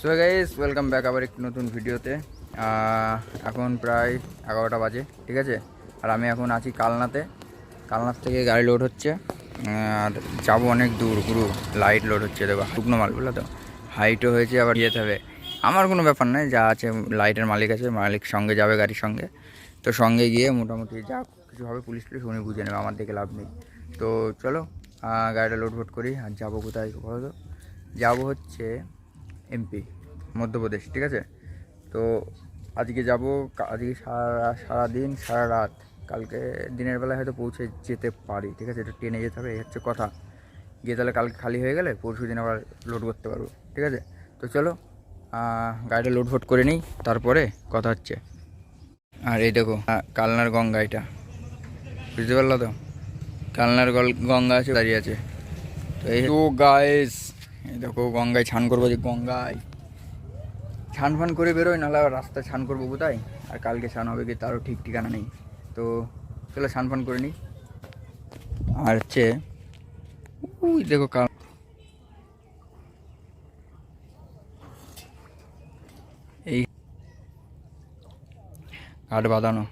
So guys welcome back আবার একটি নতুন ভিডিওতে। এখন প্রায় এগারোটা বাজে, ঠিক আছে? আর আমি এখন আছি কালনাতে। কালনার থেকে গাড়ি লোড হচ্ছে। আর যাব অনেক দূর, পুরো লাইট লোড হচ্ছে, দেখো, শুকনো মাল বলে তো? হাইটও হয়েছে, আবার যেতে হবে। আমার কোনো ব্যাপার নয় যা আছে লাইটের মালিক আছে, মালিক সঙ্গে যাবে গাড়ির সঙ্গে। তো সঙ্গে গিয়ে মোটামুটি যা কিছু হবে পুলিশ টুলিশ উনি বুঝে নেবে, আমার দেখে লাভ নেই। তো চলো গাড়িটা লোড ফোট করি, আর যাব কোথায় বলো তো? যাব হচ্ছে এমপি, মধ্যপ্রদেশ, ঠিক আছে? তো আজকে যাব আজকে সারা, সারাদিন, সারা রাত, কালকে দিনের বেলায় হয়তো পৌঁছে যেতে পারি, ঠিক আছে? একটু ট্রেনে যেতে হবে, এই হচ্ছে কথা। গিয়ে তাহলে কালকে খালি হয়ে গেলে পরশু দিন আবার লোড করতে পারব, ঠিক আছে? তো চলো গাড়িটা লোড ফোট করে নিই, তারপরে কথা হচ্ছে। আর এই দেখো কালনার গঙ্গা এটা, বুঝতে পারল তো? কালনার গঙ্গা আছে, দাঁড়িয়ে আছে। তো এই গাইস এই দেখো, গঙ্গায় ছান করব যে গঙ্গায়। ছান ফান করে বেরোয় নাহলে রাস্তায় ছান করব কোথায়? আর কালকে ছান হবে কি তারও ঠিক ঠিকানা নেই। তো চলো ছান ফান করে নিই। আর হচ্ছে, উই দেখো কাল এই ঘাট বাঁধানো।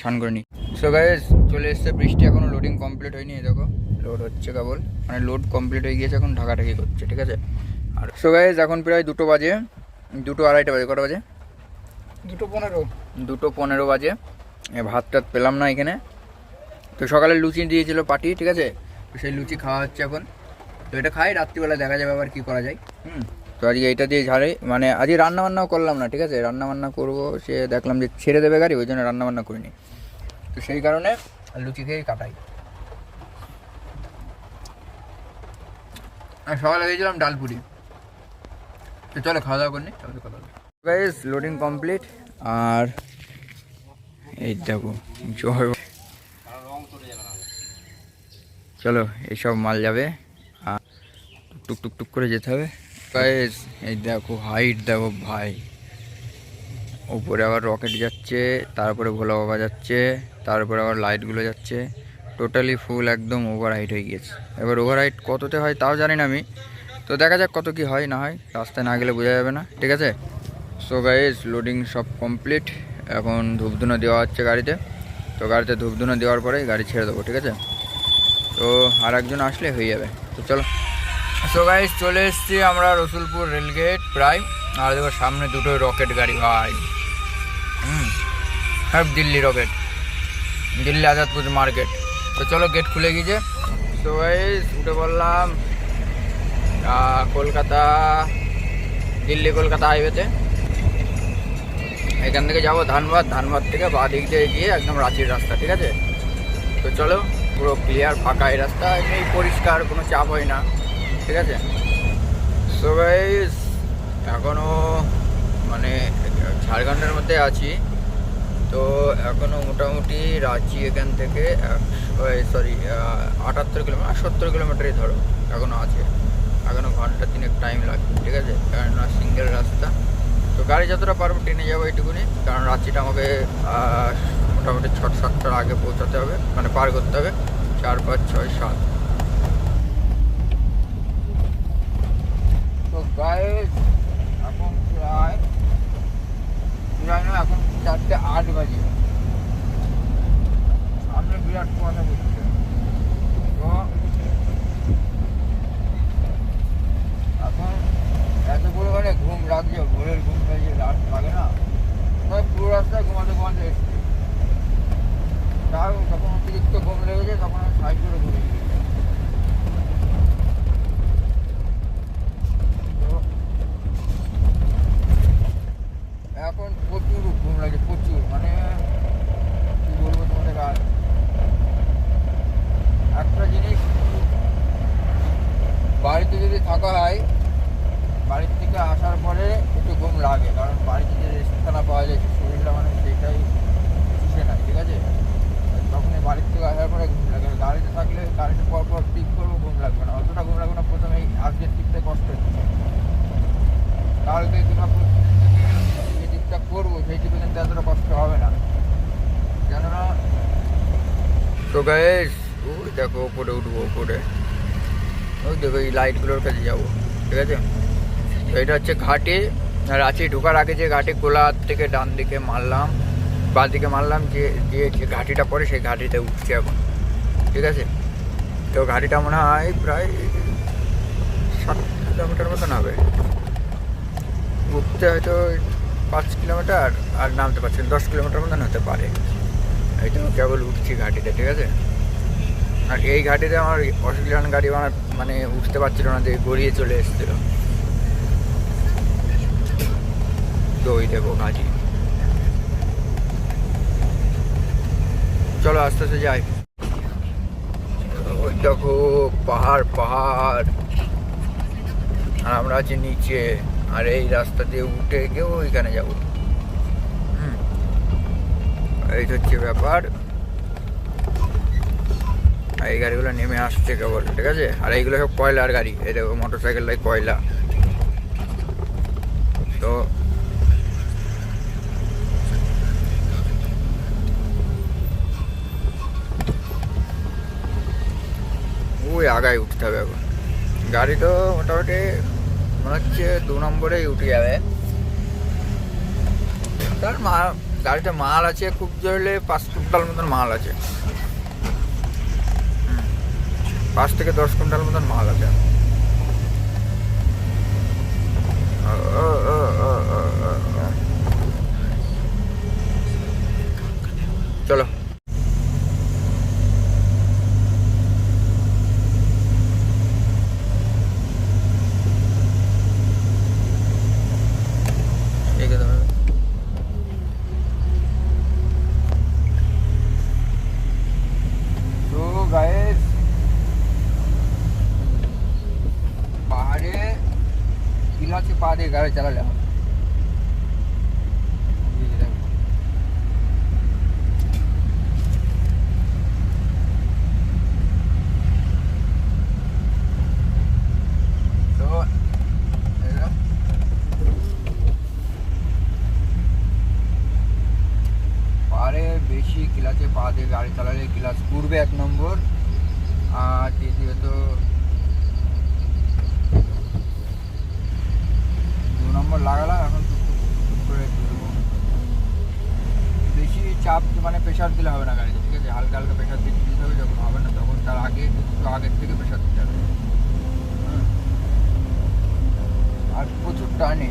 ছান করে নিই। সো গাইস চলে এসছে, বৃষ্টি এখনও লোডিং কমপ্লিট হয়নি দেখো। লোড হচ্ছে কেবল। মানে লোড কমপ্লিট হয়ে গিয়েছে এখন ঢাকাঢাকি করছে ঠিক আছে? আর সো এখন প্রায় দুটো বাজে দুটো আড়াইটা বাজে কটা বাজে? দুটো পনেরো। দুটো পনেরো বাজে। ভাত টাত পেলাম না এখানে। তো সকালে লুচি দিয়েছিল পার্টি ঠিক আছে? তো সেই লুচি খাওয়া হচ্ছে এখন। তো এটা খাই রাত্রিবেলা দেখা যাবে আবার কী করা যায়। হুম। তো আজকে এটা দিয়ে ঝাড়ে মানে আজকে রান্নাবান্নাও করলাম না ঠিক আছে? রান্না বান্না করব সে দেখলাম যে ছেড়ে দেবে গাড়ি ওই জন্য রান্নাবান্না করিনি। তো সেই কারণে লুচি খেয়েই কাটাই। আর সকালে খেয়েছিলাম ডালপুরি। তো চলো, খাওয়া দাওয়া করিনি তাহলে কথা গাইস লোডিং কমপ্লিট আর এই দেখো, জয়। চলো এইসব মাল যাবে, আর টুক টুক টুক করে যেতে হবে। গাইস এই দেখো হাইট দেখো ভাই। উপরে আবার রকেট যাচ্ছে, তারপরে ভোলা বাবা যাচ্ছে, তারপরে আবার লাইটগুলো যাচ্ছে। টোটালি ফুল একদম ওভার হাইট হয়ে গিয়েছে। এবার ওভার হাইট কততে হয় তাও জানি না আমি। তো দেখা যাক কত কি হয়, না হয়, রাস্তায় না গেলে বোঝা যাবে না, ঠিক আছে? সো গাইজ লোডিং সব কমপ্লিট এখন ধূপধুনো দেওয়া হচ্ছে গাড়িতে। তো গাড়িতে ধূপধুনো দেওয়ার পরে গাড়ি ছেড়ে দেবো, ঠিক আছে? তো আর একজন আসলে হয়ে যাবে। তো চলো। সো গাইজ চলে এসেছি আমরা রসুলপুর রেলগেট প্রায়। আর দেখো সামনে দুটো রকেট গাড়ি, ভাই। হুম। হ্যাঁ দিল্লি রকেট। দিল্লি আজাদপুর মার্কেট। তো চলো গেট খুলে গিয়েছে। তো উঠে বললাম কলকাতা, দিল্লি, কলকাতা হাইওয়েতে এখান থেকে যাব ধানবাদ ধানবাদ থেকে বা দিক দিয়ে গিয়ে একদম রাঁচির রাস্তা, ঠিক আছে? তো চলো, পুরো ক্লিয়ার ফাঁকা এই রাস্তা, এমনি পরিষ্কার, কোনো চাপ হয় না, ঠিক আছে? সো গাইস এখনও মানে ঝাড়খণ্ডের মধ্যে আছি। তো এখনও মোটামুটি রাঁচি এখান থেকে একশো সরি আটাত্তর কিলোমিটার সত্তর কিলোমিটারই ধরো এখনও আছে। এখনও ঘণ্টা তিনেক টাইম লাগবে ঠিক আছে? কেননা সিঙ্গেল রাস্তা। তো গাড়ি যতটা পারব ট্রেনে যাব এইটুকুনি, কারণ রাঁচিটা আমাকে মোটামুটি ছ সাতটার আগে পৌঁছাতে হবে মানে পার করতে হবে, চার, পাঁচ, ছয়, সাত। তো গায়ে এখন প্রায় প্রায় না এখন চারটে আট বাজে। সামনে বিরাট কুয়াশা পড়ছে। তো এখন এত পরিমাণে ঘুম লাগছে ভোরের ঘুম লাগছে রাত লাগে না। তাই পুরো রাস্তায় ঘুমাতে ঘুমাতে এসছি। তাও যখন অতিরিক্ত ঘুম লেগেছে, তখন সাইড করে ঘুরে গিয়েছি তো এখন প্রচুর ঘুম লাগে প্রচুর মানে কি বলব তোমাদের আর একটা জিনিস বাড়িতে যদি থাকা হয় বাড়ির থেকে আসার পরে একটু ঘুম লাগে, কারণ বাড়িতে যে রেস্টখানা পাওয়া যায়, শরীরটা মানে সেটাই চুষে না, ঠিক আছে? তখনই বাড়ির থেকে আসার পরে ঘুম লাগে গাড়িতে থাকলে গাড়িতে পর পর টিপ করব, ঘুম লাগবে না। অতটা ঘুম লাগবে না, প্রথমে আজকের টিপতে কষ্ট হচ্ছে। কালকে কিংবা যে টিপটা করব, সেই টিপে কিন্তু এতটা কষ্ট হবে না। কেননা, তো ওই দেখো ওপরে উঠবো ওপরে ওই দেখো এই লাইটগুলোর কাছে যাব, ঠিক আছে? তো এটা হচ্ছে ঘাটে রাঁচি ঢোকার আগে যে ঘাটে গোলার থেকে ডান দিকে মারলাম, বাঁ দিকে মারলাম, যে দিয়ে যে ঘাটিটা পড়ে সেই ঘাটিতে উঠছে এখন, ঠিক আছে? তো ঘাটিটা মনে হয় প্রায় সাত কিলোমিটার মতন হবে। উঠতে হয়তো পাঁচ কিলোমিটার, আর নামতে পারছি দশ কিলোমিটার মতন হতে পারে। এইটাও কেবল উঠছি ঘাটিতে, ঠিক আছে? আর এই ঘাটিতে আমার অস্ট্রেলিয়ান গাড়ি আমার মানে উঠতে পারছিল না, দিয়ে গড়িয়ে চলে এসেছিল। তো ওই দেখো চলো আস্তে আস্তে যাই। ওই দেখো পাহাড় পাহাড়। আর আমরা আছি নিচে। আর এই রাস্তা দিয়ে উঠে গিয়েও ওইখানে যাব। হুম। এই হচ্ছে ব্যাপার। এই গাড়িগুলো নেমে আসছে কেবল, ঠিক আছে? আর এইগুলো সব কয়লার গাড়ি। এই দেখো মোটর সাইকেলটাই কয়লা। তো ওই আগায় উঠতে হবে এখন। গাড়ি তো মোটামুটি মনে হচ্ছে দু নম্বরেই উঠে যাবে। তার মা গাড়িতে মাল আছে, খুব জোরলে পাঁচ কুইন্টাল মতন মাল আছে। পাঁচ থেকে দশ কুইন্টাল মতন মাল আছে। কিলাতে পা দিয়ে গাড়ি চালালে হবে এই যে দেখো। তো এরকম পারে বেশি ক্লাচে পা দিয়ে গাড়ি চালালে ক্লাচ ঘুরবে এক নম্বর আর দ্বিতীয়ত দু নম্বর লাগালাম, এখন করে বেশি চাপ মানে প্রেশার দিলে হবে না গাড়িতে, ঠিক আছে? হালকা হালকা প্রেশার দিয়ে দিতে হবে, যখন হবে না তখন তার আগে একটু আগের থেকে প্রেশার দিতে হবে। আর প্রচুর টানে।